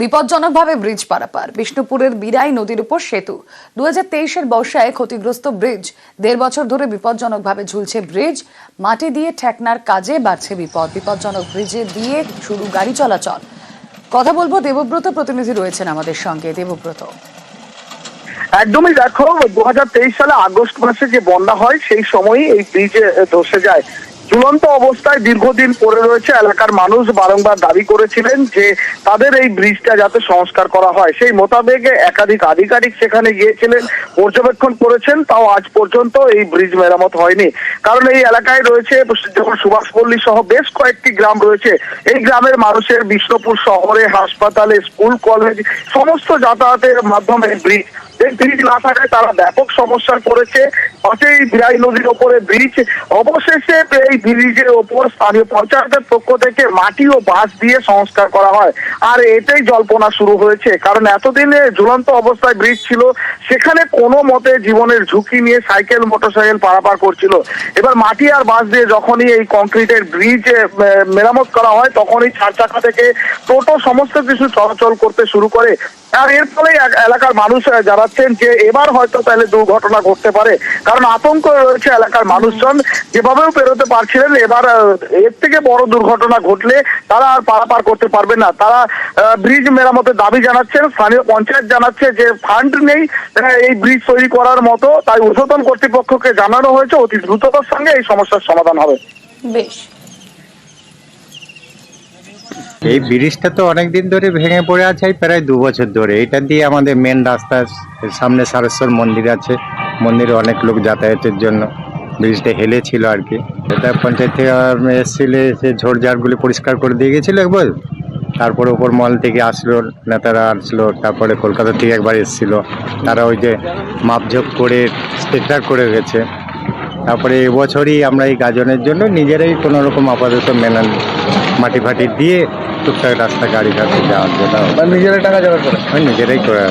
বিপজ্জনকভাবে bridge পারাপার। বিষ্ণুপুরের বিরাই নদীর উপর সেতু। দু হাজার বর্ষায় ক্ষতিগ্রস্ত ব্রিজ। দেড় বছর ধরে বিপজ্জনকভাবে ঝুলছে ব্রিজ। মাটি দিয়ে ঠেকনার কাজে বাড়ছে বিপদ। বিপজ্জনক ব্রিজে দিয়ে শুরু গাড়ি চলাচল। কথা বলব দেবব্রত প্রতিনিধি রয়েছেন আমাদের সঙ্গে। দেবব্রত। একদমই দেখো দু হাজার তেইশ সালে আগস্ট মাসে যে বন্যা হয়, সেই সময়ই এই ব্রিজে ধসে যায় ঝুলন্ত অবস্থায় দীর্ঘদিন পড়ে রয়েছে এলাকার মানুষ বারংবার দাবি করেছিলেন যে তাদের এই ব্রিজটা যাতে সংস্কার করা হয়। সেই মোতাবেক একাধিক আধিকারিক সেখানে গিয়েছিলেন, পর্যবেক্ষণ করেছেন, তাও আজ পর্যন্ত এই ব্রিজ মেরামত হয়নি। কারণ এই এলাকায় রয়েছে যেমন সুভাষপল্লী সহ বেশ কয়েকটি গ্রাম রয়েছে। এই গ্রামের মানুষের বিষ্ণুপুর শহরে হাসপাতালে, স্কুল, কলেজ, সমস্ত যাতায়াতের মাধ্যমে ব্রিজ ব্রিজ না থাকায় তারা ব্যাপক সমস্যায় পড়েছে। পাশেই বিরাই নদীর ওপরে ব্রিজ। অবশেষে এই ব্রিজের ওপর স্থানীয় পঞ্চায়েতের পক্ষ থেকে মাটি ও বাঁশ দিয়ে সংস্কার করা হয়। আর এটাই জল্পনা শুরু হয়েছে। কারণ এতদিনে ঝুলন্ত অবস্থায় ব্রিজ ছিল সেখানে কোনো মতে জীবনের ঝুঁকি নিয়ে সাইকেল মোটরসাইকেল পারাপার করছিল। এবার মাটি আর বাঁশ দিয়ে যখনই এই কংক্রিটের ব্রিজ মেরামত করা হয় তখনই চার চাকা থেকে টোটো সমস্ত কিছু চলাচল করতে শুরু করে। আর এর ফলে এলাকার মানুষ আহ, জানাচ্ছেন যে এবার হয়তো তাহলে দুর্ঘটনা ঘটতে পারে। কারণ আতঙ্ক রয়েছে এলাকার মানুষজন। যেভাবেও পেরোতে পারছিলেন, এবার এর থেকে বড় দুর্ঘটনা ঘটলে তারা আর পারাপার করতে পারবে না। তারা ব্রিজ মেরামতের দাবি জানাচ্ছেন, স্থানীয় পঞ্চায়েত জানাচ্ছে যে ফান্ড নেই এই ব্রিজ তৈরি করার মতো, তাই ঊর্ধ্বতন কর্তৃপক্ষকে জানানো হয়েছে, অতি দ্রুততার সঙ্গে এই সমস্যার সমাধান হবে। বেশ। এই ব্রিজটা তো অনেক দিন ধরে ভেঙে পড়ে আছে প্রায় দু বছর ধরে। এটা দিয়ে আমাদের মেন রাস্তা, সামনে সারেশ্বর মন্দির আছে। মন্দিরে অনেক লোক যাতায়াতের জন্য ব্রিজটা হেলে ছিল আর কি। এটা পঞ্চায়েত থেকে এসেছিলে, সে ঝোড়ঝাড়গুলি পরিষ্কার করে দিয়ে গেছিল একবার। তারপরে ওপর মল থেকে আসলো, নেতারা আসলো, তারপরে কলকাতা থেকে একবার এসেছিল। তারা ওই যে মাপঝোপ করে স্ট্রেচার করে গেছে তারপরে এবছরই আমরা এই গাজনের জন্য নিজেরাই কোনো রকম আপাতত মেনান মাটি ফাটি দিয়ে টুকটাক রাস্তা গাড়ি ঘাটে যাওয়ার যেটা নিজেরাই টাকা জোগাড় করে? হয় নিজেরাই করে।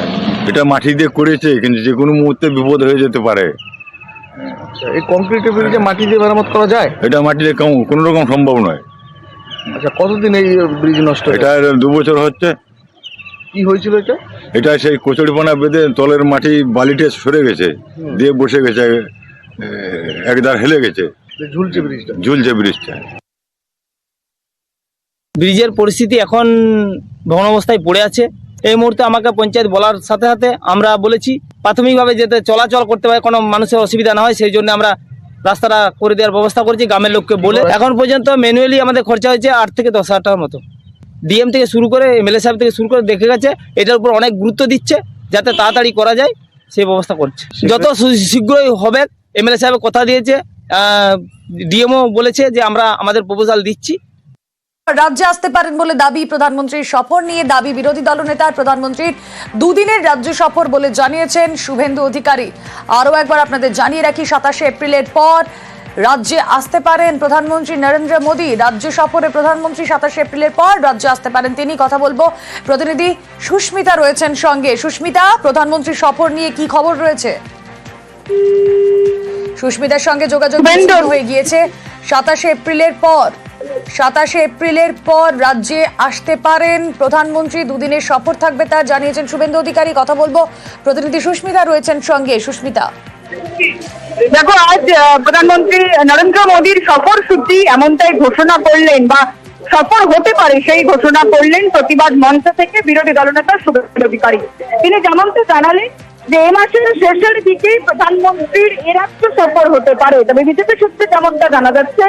এটা মাটি দিয়ে করেছে কিন্তু যে কোনো মুহূর্তে বিপদ হয়ে যেতে পারে। এই কংক্রিটের ব্রিজে মাটি দিয়ে মেরামত করা যায়? এটা মাটি দিয়ে কোনো রকম সম্ভব নয়। আচ্ছা কতদিন এই ব্রিজ নষ্ট এটা দু বছর হচ্ছে। কি হয়েছিল এটা? এটা সেই কচুরিপানা বেঁধে তলের মাটি বালিটা সরে গেছে দিয়ে বসে গেছে। একদার হেলে গেছে। ঝুলছে ব্রিজটা। ঝুলছে ব্রিজটা। ব্রিজের পরিস্থিতি এখন ভগ্ন অবস্থায় পড়ে আছে। এই মুহূর্তে আমাকে পঞ্চায়েত বলার সাথে সাথে আমরা বলেছি প্রাথমিকভাবে যাতে চলাচল করতে পারে কোনো মানুষের অসুবিধা না হয় সেই জন্য আমরা রাস্তাটা করে দেওয়ার ব্যবস্থা করেছি গ্রামের লোককে বলে। এখন পর্যন্ত ম্যানুয়ালি আমাদের খরচা হয়েছে আট থেকে দশ হাজার টাকার মতো। ডিএম থেকে শুরু করে এমএলএ সাহেব থেকে শুরু করে দেখে গেছে এটার উপর অনেক গুরুত্ব দিচ্ছে যাতে তাড়াতাড়ি করা যায় সেই ব্যবস্থা করছে। যত শীঘ্রই হবে এমএলএ সাহেব কথা দিয়েছে ডিএমও বলেছে যে আমরা আমাদের প্রপোজাল দিচ্ছি। রাজ্যে আসতে পারেন বলে দাবি প্রধানমন্ত্রীর সফর নিয়ে, দাবি বিরোধী দলনেতার প্রধানমন্ত্রীর দুদিনের রাজ্য সফর বলে জানিয়েছেন শুভেন্দু অধিকারী। আরও একবার আপনাদের জানিয়ে রাখি, সাতাশে এপ্রিলের পর রাজ্যে আসতে পারেন প্রধানমন্ত্রী নরেন্দ্র মোদী। রাজ্য সফরে প্রধানমন্ত্রী সাতাশে এপ্রিলের পর রাজ্যে আসতে পারেন তিনি। কথা বলব, প্রতিনিধি সুস্মিতা রয়েছেন সঙ্গে। সুস্মিতা, প্রধানমন্ত্রীর সফর নিয়ে কি খবর রয়েছে? সুস্মিতার সঙ্গে যোগাযোগ হয়ে গিয়েছে। সাতাশে এপ্রিলের পর সাতাশে এপ্রিলের পর রাজ্যে আসতে পারেন। প্রধানমন্ত্রী দুদিনের সফর থাকবে তা জানিয়েছেন শুভেন্দু অধিকারী। কথা বলব প্রতিনিধি সুস্মিতা রয়েছেন সঙ্গে। সুস্মিতা। দেখো আজ প্রধানমন্ত্রী নরেন্দ্র মোদীর সফর সূচি এমনটাই ঘোষণা করলেন বা সফর হতে পারে সেই ঘোষণা করলেন প্রতিবাদ মঞ্চ থেকে বিরোধী দলনেতা শুভেন্দু অধিকারী। তিনি যেমনটা জানালেন যে এ মাসের শেষের দিকেই প্রধানমন্ত্রীর এ রাজ্য সফর হতে পারে। তবে বিজেপি সূত্রে যেমনটা জানা যাচ্ছে,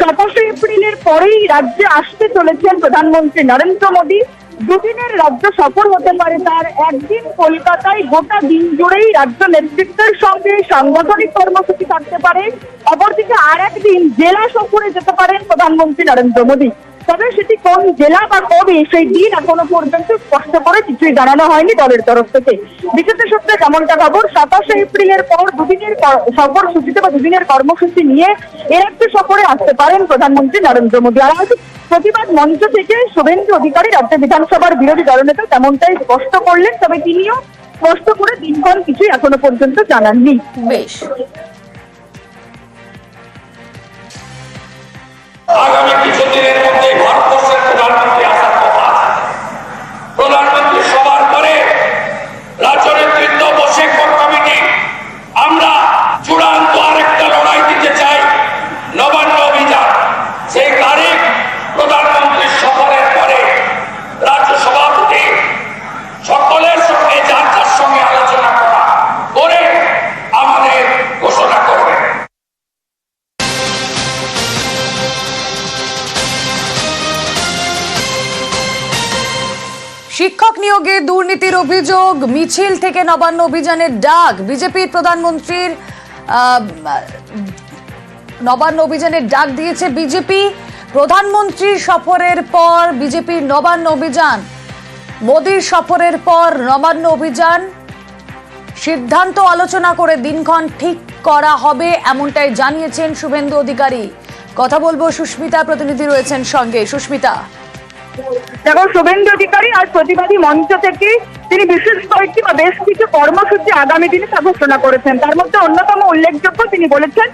সাতাশে এপ্রিলের পরেই রাজ্যে আসতে চলেছেন প্রধানমন্ত্রী নরেন্দ্র মোদী। দুদিনের রাজ্য সফর হতে পারে তার একদিন কলকাতায়, গোটা দিন জুড়েই রাজ্য নেতৃত্বের সঙ্গে সাংগঠনিক কর্মসূচি থাকতে পারে। অপরদিকে আর একদিন জেলা সফরে যেতে পারেন প্রধানমন্ত্রী নরেন্দ্র মোদী। তবে সেটি কোন জেলা বা কবে সেই দিন এখনও পর্যন্ত স্পষ্ট করে কিছুই জানানো হয়নি দলের তরফ থেকে। বিজেপি সূত্রে যেমনটা খবর, সাতাশে এপ্রিলের পর দুদিনের সফর বা দুদিনের কর্মসূচি নিয়ে এর একটি সফরে আসতে পারেন প্রধানমন্ত্রী নরেন্দ্র মোদী। আর আজ প্রতিবাদ মঞ্চ থেকে শুভেন্দু অধিকারী রাজ্য বিধানসভার বিরোধী দলনেতা তেমনটাই স্পষ্ট করলেন, তবে তিনিও স্পষ্ট করে দিনক্ষণ কিছুই এখনও পর্যন্ত জানাননি। বেশ। আগামী কিছুদিনের মধ্যে ভারতবর্ষের প্রধানমন্ত্রী আসার দুর্নীতির অভিযোগ, মিছিল থেকে নবান্ন অভিযানের ডাক। বিজেপির প্রধানমন্ত্রীর নবান্ন অভিযানের ডাক দিয়েছে বিজেপি। প্রধানমন্ত্রীর সফরের পর বিজেপির নবান্ন অভিযান। মোদীর সফরের পর নবান্ন অভিযান। সিদ্ধান্ত আলোচনা করে দিনক্ষণ ঠিক করা হবে এমনটাই জানিয়েছেন শুভেন্দু অধিকারী। কথা বলব সুস্মিতা, প্রতিনিধি রয়েছেন সঙ্গে। সুস্মিতা। দেখো, শুভেন্দু অধিকারী আর প্রতিবাদী মঞ্চ থেকে তিনি বিশেষ কয়েকটি বা বেশ কিছু কর্মসূচি আগামী দিনে তা ঘোষণা করেছেন। তার মধ্যে অন্যতম উল্লেখযোগ্য তিনি বলেছেন,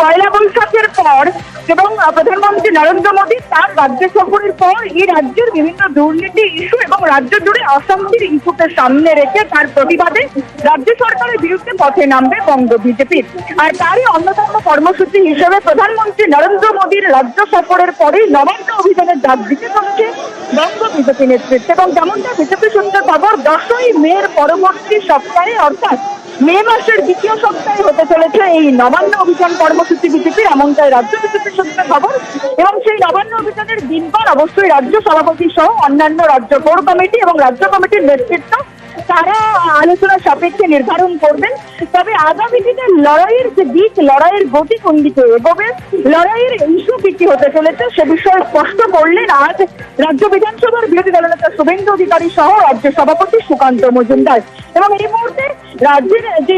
পয়লা বৈশাখের পর এবং প্রধানমন্ত্রী নরেন্দ্র মোদী তার রাজ্য সফরের পর এই রাজ্যের বিভিন্ন দুর্নীতি ইস্যু এবং রাজ্য জুড়ে অশান্তির ইস্যুকে সামনে রেখে তার প্রতিবাদে রাজ্য সরকারের বিরুদ্ধে পথে নামবে বঙ্গ বিজেপি। আর তারই অন্যতম কর্মসূচি হিসেবে প্রধানমন্ত্রী নরেন্দ্র মোদীর রাজ্য সফরের পরেই নবান্ন অভিযানের ডাক দিতে চলেছে বঙ্গ বিজেপি নেতৃত্ব। এবং যেমনটা বিজেপি সূত্রে খবর, দশই মের পরবর্তী সপ্তাহে, অর্থাৎ মে মাসের দ্বিতীয় সপ্তাহে হতে চলেছে এই নবান্ন অভিযান কর্মসূচি বিজেপির, এমনটাই রাজ্য বিজেপির সূত্রে খবর। এবং সেই নবান্ন অভিযানের দিন পর অবশ্যই রাজ্য সভাপতি সহ অন্যান্য রাজ্য কোর কমিটি এবং রাজ্য কমিটির নেতৃত্ব তারা আলোচনা সাপেক্ষে নির্ধারণ করবেন। তবে আগামী দিনে লড়াইয়ের যে দিক লড়াইয়ের গতি কোন দিকে এগোবে, লড়াইয়ের ইস্যু কি কি হতে চলেছে, সে বিষয়ে স্পষ্ট করলেন আজ রাজ্য বিধানসভার বিরোধী দলনেতা শুভেন্দু অধিকারী সহ রাজ্য সভাপতি সুকান্ত মজুমদার। এবং এই মুহূর্তে রাজ্যের যে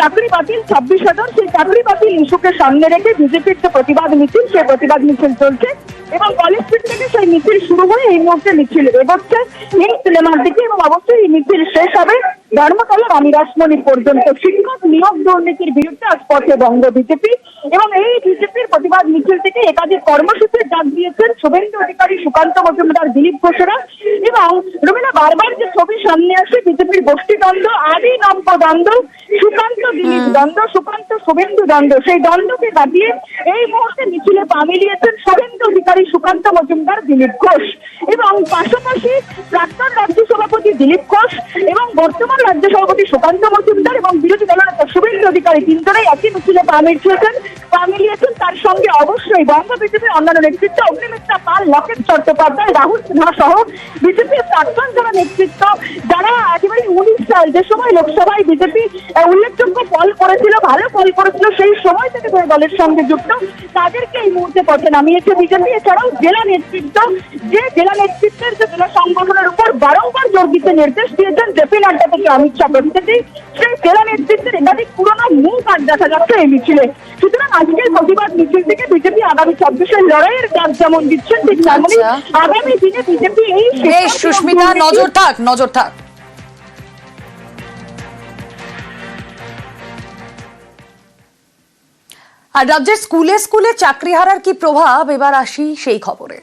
চাকরি বাতিল ছাব্বিশ হাজার, সেই চাকরি বাতিল ইস্যুকে সামনে রেখে বিজেপির যে প্রতিবাদ মিছিল, সেই প্রতিবাদ মিছিল চলছে। এবং কলেজ স্ট্রিট থেকে সেই মিছিল শুরু হয়ে এই মুহূর্তে মিছিল এগোচ্ছে। এই সিনেমার দিকে এবং অবশ্যই এই মিছিল শেষ হবে। ধর্মতলা রানী রাসমণি পর্যন্ত শিক্ষক নিয়োগ দুর্নীতির বিরুদ্ধে আজ পথে বঙ্গ বিজেপি এবং এই বিজেপির প্রতিবাদ মিছিল থেকে একাধিক কর্মসূচির ডাক দিয়েছেন শুভেন্দু অধিকারী, সুকান্ত মজুমদার, দিলীপ ঘোষরা এবং রবীন্দ্র বারবার যে ছবি সামনে আসে বিজেপির গোষ্ঠী দ্বন্দ্ব আদি দ্বন্দ্ব সুকান্ত দিলীপ দ্বন্দ্ব সুকান্ত শুভেন্দু দ্বন্দ্ব সেই দ্বন্দ্বকে কাটিয়ে এই মুহূর্তে মিছিলে পা মিলিয়েছেন শুভেন্দু অধিকারী সুকান্ত মজুমদার দিলীপ ঘোষ এবং পাশাপাশি প্রাক্তন রাজ্য সভাপতি দিলীপ ঘোষ এবং বর্তমান রাজ্য সভাপতি সুকান্ত মজুমদার এবং বিরোধী দলনেতা শুভেন্দু অধিকারী তিনজনেই একই মিছিলে পা মিলিয়েছেন পা মিলিয়েছেন। তার সঙ্গে অবশ্যই বঙ্গ বিজেপির অন্যান্য নেতৃত্ব অগ্নিমিত্রা পাল, লকেট চট্টোপাধ্যায়, রাহুল সিনহা সহ বিজেপির প্রাক্তন যারা নেতৃত্ব, যারা একেবারে উনিশ সাল, যে সময় লোকসভায় বিজেপি উল্লেখযোগ্য ফল করেছিল ভালো ফল করেছিল সেই সময় থেকে তারা দলের সঙ্গে যুক্ত। তাদেরকে এই মুহূর্তে পথে নামিয়েছে বিজেপি। এছাড়াও জেলা নেতৃত্ব যে জেলা নেতৃত্বের যে জেলা সংগঠনের উপর বারংবার জোর দিতে নির্দেশ দিয়েছেন জেপি নাড্ডা থেকে অমিত শাহ প্রভৃতি সেই জেলা নেতৃত্বের একাধিক পুরনো মুখ আর দেখা যাচ্ছে এই মিছিলে। সুতরাং আজকের প্রতিবাদ মিছিল থেকে বিজেপি আগামী চব্বিশের লড়াইয়ের ডাক যেমন দিচ্ছেন ঠিক তেমনই আচ্ছা। আগামী দিনে বিজেপি এই সুস্মিতা নজর থাক নজর থাক। আর রাজ্যের স্কুলে স্কুলে চাকরি হারার কি প্রভাব? এবার আসি সেই খবরে।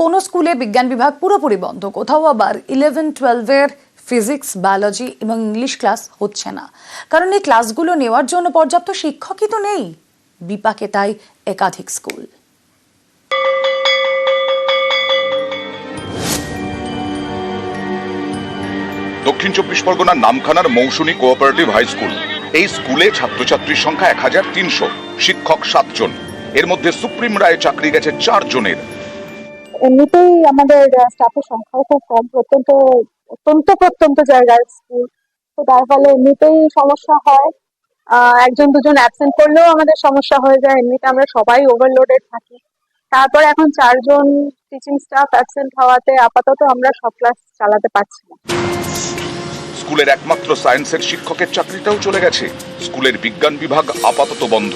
কোন স্কুলে বিজ্ঞান বিভাগ পুরোপুরি বন্ধ, কোথাও আবার ইলেভেন টুয়েলভের ফিজিক্স বায়োলজি এবং ইংলিশ ক্লাস হচ্ছে না। কারণ এই ক্লাসগুলো নেওয়ার জন্য পর্যাপ্ত শিক্ষকই তো নেই। বিপাকে তাই একাধিক স্কুল। দক্ষিণ চব্বিশ পরগনার নামখানার মৌসুমী কোঅপারেটিভ হাই স্কুল। এই স্কুলে ছাত্রছাত্রীর সংখ্যা এক হাজার তিনশো, শিক্ষক সাতজন। এর মধ্যে সুপ্রিম রায়ে চাকরি গেছে চার জনের এমনিতেই আমাদের স্টাফের সংখ্যাও খুব কম প্রত্যন্ত অত্যন্ত প্রত্যন্ত জায়গার স্কুল। তো তার ফলে এমনিতেই সমস্যা হয়। একজন দুজন অ্যাবসেন্ট করলেও আমাদের সমস্যা হয়ে যায়। এমনিতে আমরা সবাই ওভারলোডেড থাকি। তারপর এখন চারজন টিচিং স্টাফ অ্যাবসেন্ট হওয়াতে আপাতত আমরা সব ক্লাস চালাতে পারছি না। স্কুলের একমাত্র সায়েন্সের শিক্ষকের চাকরিটাও চলে গেছে। স্কুলের বিজ্ঞান বিভাগ আপাতত বন্ধ।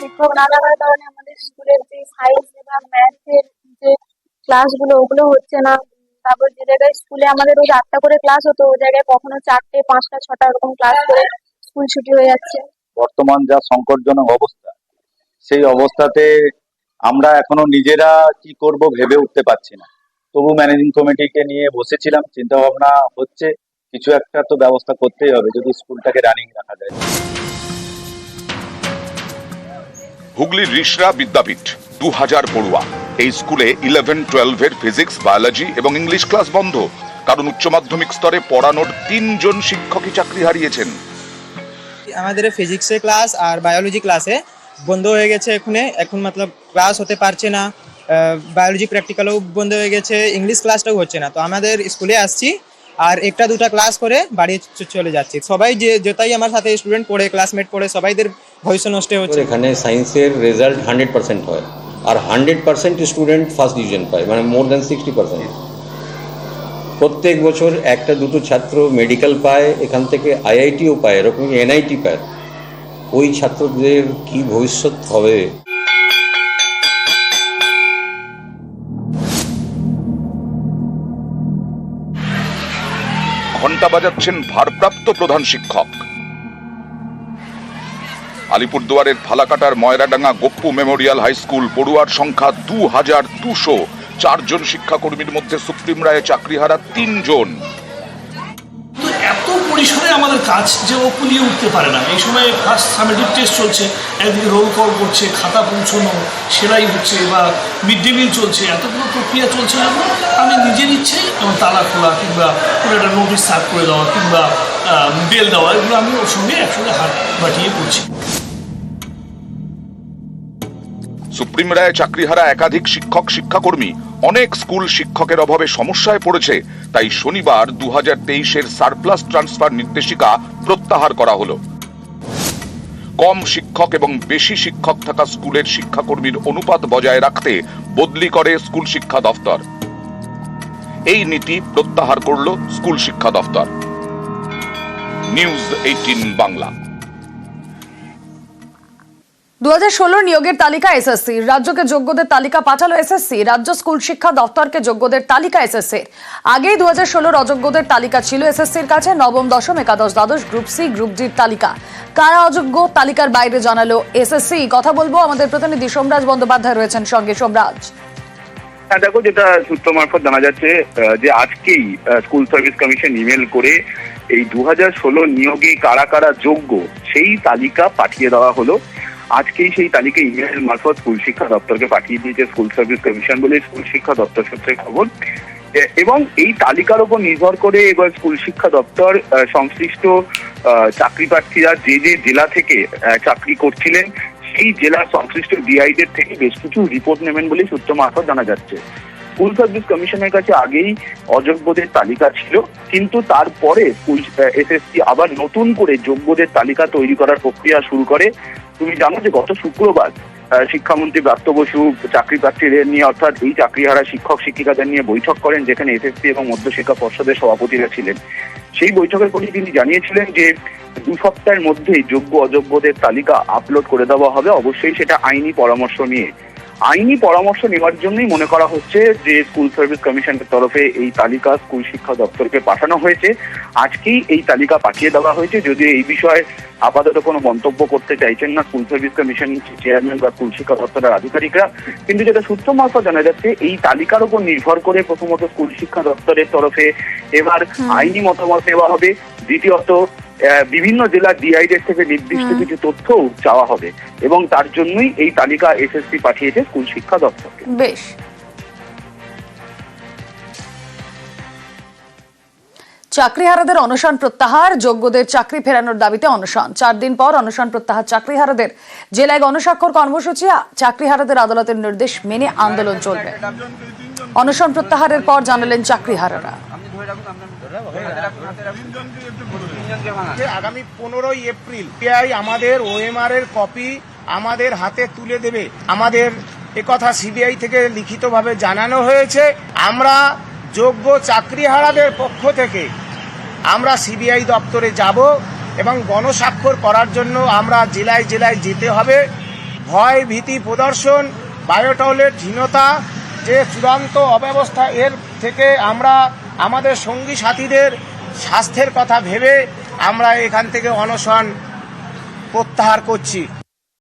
শিক্ষক না থাকার কারণে আমাদের স্কুলের যে সায়েন্স বিভাগ ম্যাথের যে ক্লাসগুলো ওগুলো হচ্ছে না। তারপর যে জায়গায় স্কুলে আমাদের রোজ আটটা করে ক্লাস হতো ওই জায়গায় কখনো চারটে পাঁচটা ছটা এরকম ক্লাস করে স্কুল ছুটি হয়ে যাচ্ছে। বর্তমান যা সংকটজনক অবস্থা সেই অবস্থাতে আমরা এখনও নিজেরা কি করব ভেবে উঠতে পারছি না। তবু ম্যানেজিং কমিটিকে নিয়ে বসেছিলাম চিন্তা ভাবনা হচ্ছে কিছু একটা তো ব্যবস্থা করতেই হবে যদি স্কুলটাকে রানিং রাখা যায়। হুগলির রিষড়া বিদ্যাপীঠ দু হাজার পড়ুয়া। এই স্কুলে ইলেভেন টুয়েলভের ফিজিক্স বায়োলজি এবং ইংলিশ ক্লাস বন্ধ। কারণ উচ্চ মাধ্যমিক স্তরে পড়ানোর তিনজন শিক্ষকই চাকরি হারিয়েছেন। আমাদের ফিজিক্সের ক্লাস আর বায়োলজি ক্লাসে বন্ধ হয়ে গেছে এখানে। এখন মতলব ক্লাস হতে পারছে না। বায়োলজি প্র্যাকটিক্যালও বন্ধ হয়ে গেছে। ইংলিশ ক্লাসটাও হচ্ছে না। তো আমাদের স্কুলে আসছি আর একটা দুটা ক্লাস করে বাড়ি চলে যাচ্ছি। সবাই যে, যেটাই আমার সাথে স্টুডেন্ট পড়ে ক্লাসমেট পড়ে, সবাইদের ভবিষ্য নষ্ট হচ্ছে। এখানে সায়েন্সের রেজাল্ট হান্ড্রেড পার্সেন্ট হয়। আর hundred percent student first division পায়। মানে মোর দ্যান সিক্সটি পার্সেন্ট প্রত্যেক বছর একটা দুটো ছাত্র মেডিকেল পায়, এখান থেকে আইআইটিও পায়, এরকম এনআইটি পায়। ওই ছাত্রদের কি ভবিষ্যৎ হবে? ঘণ্টা বাজাচ্ছেন ভারপ্রাপ্ত প্রধান শিক্ষক। আলিপুরদুয়ারের ফালাকাটার Moyradanga Gappu memorial high school পড়ুয়ার সংখ্যা দু হাজার দুশো। চারজন শিক্ষাকর্মীর মধ্যে সুপ্রিম রায়ে চাকরিহারা তিনজন। তো এত পরিসরে আমাদের কাজ যে ও কুলিয়ে উঠতে পারে না। এই সময় ফার্স্ট সামেটিভ টেস্ট চলছে, একদিকে রোল কল করছে, খাতা পৌঁছানো, সেলাই হচ্ছে বা মিড ডে মিল চলছে, এতগুলো প্রক্রিয়া চলছে যখন আমি নিজের ইচ্ছেই যেমন তালা খোলা কিংবা কোনো একটা নোটিশ সার্ভ করে দেওয়া কিংবা বেল দেওয়া, এগুলো আমি ওর সঙ্গে একসঙ্গে হাত বাটিয়ে করছি। সুপ্রিম রায়ে চাকরিহারা একাধিক শিক্ষক, শিক্ষাকর্মী, অনেক স্কুল শিক্ষকের অভাবে সমস্যায় পড়েছে। তাই শনিবার দু হাজার তেইশের সারপ্লাস ট্রান্সফার নির্দেশিকা প্রত্যাহার করা হলো। কম শিক্ষক এবং বেশি শিক্ষক থাকা স্কুলের শিক্ষাকর্মীর অনুপাত বজায় রাখতে বদলি করে স্কুল শিক্ষা দফতর। এই নীতি প্রত্যাহার করল স্কুল শিক্ষা দফতর। News eighteen Bangla. দু হাজার ষোলো নিয়োগের তালিকা এসএসসি রাজ্যকে যোগ্যদের তালিকা পাঠালো এসএসসি রাজ্য স্কুল শিক্ষা দপ্তরকে যোগ্যদের তালিকা এসএসসির আগেই দু হাজার অযোগ্যদের তালিকা ছিল এসএসসির কাছে। নবম, দশম, একাদশ, দ্বাদশ, গ্রুপ সি গ্রুপ ডির তালিকা। কারা অযোগ্য তালিকার বাইরে জানালো এসএসসি কথা বলব আমাদের প্রতিনিধি সোমরাজ বন্দ্যোপাধ্যায় রয়েছেন সঙ্গে। সোমরাজ। হ্যাঁ দেখো, যেটা সূত্র মারফত জানা যাচ্ছে যে আজকেই স্কুল সার্ভিস কমিশন ইমেল করে এই দু হাজার ষোলো নিয়োগে কারা কারা যোগ্য, সেই তালিকা পাঠিয়ে দেওয়া হলো। আজকেই সেই তালিকা ইমেল মারফত স্কুল শিক্ষা দপ্তরকে পাঠিয়ে দিয়েছে স্কুল সার্ভিস কমিশন বলে স্কুল শিক্ষা দপ্তর সূত্রে খবর এবং এই তালিকার উপর নির্ভর করে এবার স্কুল শিক্ষা দপ্তর সংশ্লিষ্ট চাকরি প্রার্থীরা যে যে জেলা থেকে চাকরি করছিলেন, সেই জেলার সংশ্লিষ্ট ডিআইদের থেকে বেশ কিছু রিপোর্ট নেবেন বলে সূত্র মারফত জানা যাচ্ছে। স্কুল সার্ভিস কমিশনের কাছে আগেই অযোগ্যদের তালিকা ছিল, কিন্তু তারপরে স্কুল এসএসসি আবার নতুন করে যোগ্যদের তালিকা তৈরি করার প্রক্রিয়া শুরু করে। তুমি জানো যে গত শুক্রবার শিক্ষামন্ত্রী ব্রাত্য বসু চাকরি প্রার্থীদের নিয়ে, অর্থাৎ এই চাকরি হারা শিক্ষক, শিক্ষিকাদের নিয়ে বৈঠক করেন, যেখানে এসএসসি এবং মধ্যশিক্ষা পর্ষদের সভাপতিরা ছিলেন। সেই বৈঠকের পরে তিনি জানিয়েছিলেন যে দু সপ্তাহের মধ্যেই যোগ্য অযোগ্যদের তালিকা আপলোড করে দেওয়া হবে। অবশ্যই সেটা আইনি পরামর্শ নিয়ে আইনি পরামর্শ নেওয়ার জন্যই মনে করা হচ্ছে যে স্কুল সার্ভিস কমিশনের তরফে এই তালিকা স্কুল শিক্ষা দপ্তরকে পাঠানো হয়েছে। আজকেই এই তালিকা পাঠিয়ে দেওয়া হয়েছে। যদিও এই বিষয়ে আপাতত কোনো মন্তব্য করতে চাইছেন না স্কুল সার্ভিস কমিশন চেয়ারম্যান বা স্কুল শিক্ষা দপ্তরের আধিকারিকরা। কিন্তু যেটা সূত্র মারফত জানা যাচ্ছে এই তালিকার উপর নির্ভর করে প্রথমত স্কুল শিক্ষা দপ্তরের তরফে এবার আইনি মতামত নেওয়া হবে। দ্বিতীয়ত বিভিন্ন জেলার ডিআইডের থেকে নির্দিষ্ট কিছু তথ্যও চাওয়া হবে এবং তার জন্যই এই তালিকা এসএসসি পাঠিয়েছে স্কুল শিক্ষা দপ্তরকে। বেশ। চাকরিহারাদের অনশন প্রত্যাহার যোগ্যদের চাকরি ফেরানোর দাবিতে অনশন। চার দিন পর অনশন প্রত্যাহার চাকরিহারাদের। জেলায় গণস্বাক্ষর কর্মসূচি চাকরিহারাদের আদালতের নির্দেশ মেনে আন্দোলন চলবে। অনশন প্রত্যাহারের পর জানালেন চাকরিহারারা। আগামী পনেরোই এপ্রিল পিআই আমাদের ওএমআর এর কপি আমাদের হাতে তুলে দেবে। আমাদের একথা সিবিআই থেকে লিখিতভাবে জানানো হয়েছে। আমরা যোগ্য চাকরিহারাদের পক্ষ থেকে আমরা সিবিআই দপ্তরে যাব এবং গণস্বাক্ষর করার জন্য আমরা জেলায় জেলায় যেতে হবে। ভয়, ভীতি, প্রদর্শন বায়োটয়লেটহীনতা যে চূড়ান্ত অব্যবস্থা এর থেকে আমরা আমাদের সঙ্গী সাথীদের স্বাস্থ্যের কথা ভেবে আমরা এখান থেকে অনশন প্রত্যাহার করছি।